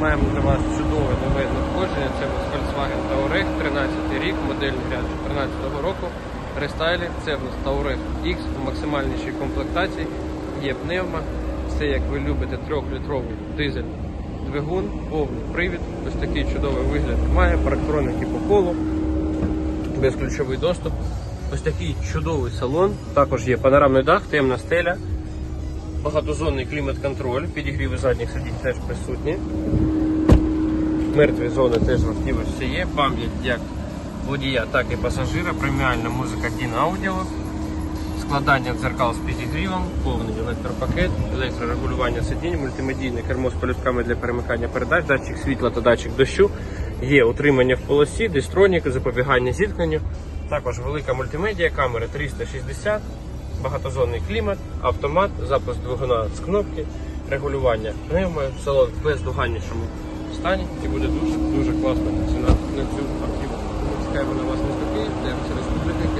Маємо для вас чудове нове надходження. Це у Volkswagen Touareg, 13 рік, модельний ряд 2014 року. Рестайлі. Це в нас Touareg X в максимальнішій комплектації. Є пневма. Все як ви любите, 3-літровий дизель двигун, повний привід. Ось такий чудовий вигляд має, парктроники по колу, безключовий доступ. Ось такий чудовий салон. Також є панорамний дах, темна стеля, багатозонний клімат-контроль, підігріви задніх сидінь теж присутні. Мертві зони теж в автівочці є. Пам'ять як водія, так і пасажира, преміальна музика DIN Audio, складання дзеркал з підігрівом, повний електропакет, електрорегулювання сидінь, мультимедійне кермо з полюсками для перемикання передач, датчик світла та датчик дощу. Є утримання в полосі, дистроніки, запобігання зіткненню. Також велика мультимедіа, камери 360, багатозонний клімат, автомат, запуск двигуна з кнопки, регулювання пневмою, салон в бездоганнішому стані і буде дуже дуже класна ціна на цю автівку. Чекаємо на вас місто Київ, через республіка.